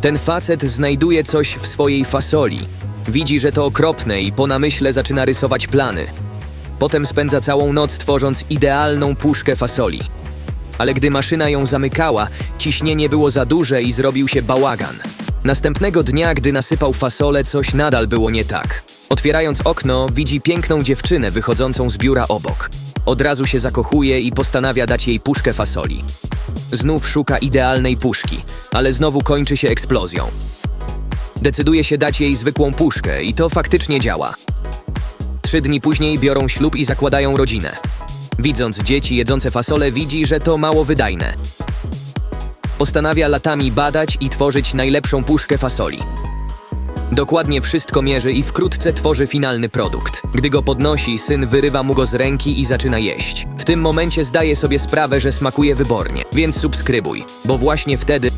Ten facet znajduje coś w swojej fasoli. Widzi, że to okropne i po namyśle zaczyna rysować plany. Potem spędza całą noc tworząc idealną puszkę fasoli. Ale gdy maszyna ją zamykała, ciśnienie było za duże i zrobił się bałagan. Następnego dnia, gdy nasypał fasolę, coś nadal było nie tak. Otwierając okno, widzi piękną dziewczynę wychodzącą z biura obok. Od razu się zakochuje i postanawia dać jej puszkę fasoli. Znów szuka idealnej puszki, ale znowu kończy się eksplozją. Decyduje się dać jej zwykłą puszkę i to faktycznie działa. Trzy dni później biorą ślub i zakładają rodzinę. Widząc dzieci jedzące fasole, widzi, że to mało wydajne. Postanawia latami badać i tworzyć najlepszą puszkę fasoli. Dokładnie wszystko mierzy i wkrótce tworzy finalny produkt. Gdy go podnosi, syn wyrywa mu go z ręki i zaczyna jeść. W tym momencie zdaje sobie sprawę, że smakuje wybornie, więc subskrybuj, bo właśnie wtedy